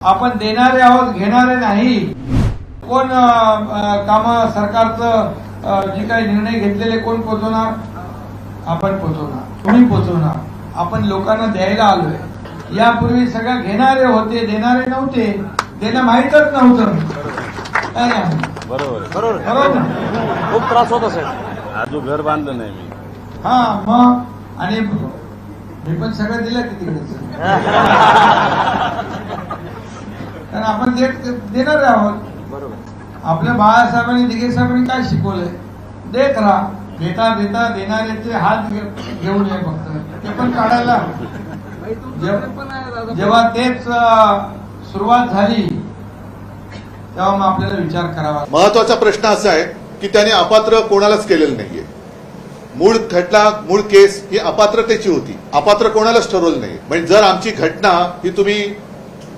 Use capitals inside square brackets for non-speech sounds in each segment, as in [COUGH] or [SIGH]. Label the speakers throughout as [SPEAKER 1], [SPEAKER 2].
[SPEAKER 1] आपण देणारे आहोत घेणारे नाही. कोण काम सरकारचं जे काही निर्णय घेतलेले कोण पोचवणार? आपण पोचवणार. तुम्ही पोचवणार. आपण लोकांना द्यायला आलोय. यापूर्वी सगळं घेणारे होते देणारे नव्हते. देणं माहीतच नव्हतं. काय?
[SPEAKER 2] बरोबर.
[SPEAKER 3] बरोबर
[SPEAKER 1] ना?
[SPEAKER 3] खूप त्रास होत असेल.
[SPEAKER 2] अजून घर बांधलं नाही मी.
[SPEAKER 1] हा मग? आणि मी पण सगळं दिलं की तिकडे [LAUGHS] आपण देत देणार आहोत.
[SPEAKER 3] बरोबर.
[SPEAKER 1] आपल्या बाळासाहेबांनी दिघे साहेबांनी काय शिकवलंय? देत राहा. देता देता देणाऱ्याचे हात घे- घेऊन ये फक्त. ते पण काढायला. जेव्हा जेव्हा तेच सुरुवात झाली तेव्हा मग आपल्याला विचार करावा.
[SPEAKER 4] महत्त्वाचा प्रश्न असा आहे की त्याने अपात्र कोणालाच केलेलं नाहीये. मूळ खटला मूळ केस ही अपात्रतेची होती. अपात्र कोणालाच ठरवलं नाही म्हणजे जर आमची घटना ही तुम्ही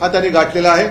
[SPEAKER 4] हा त्यांनी गाठलेला आहे.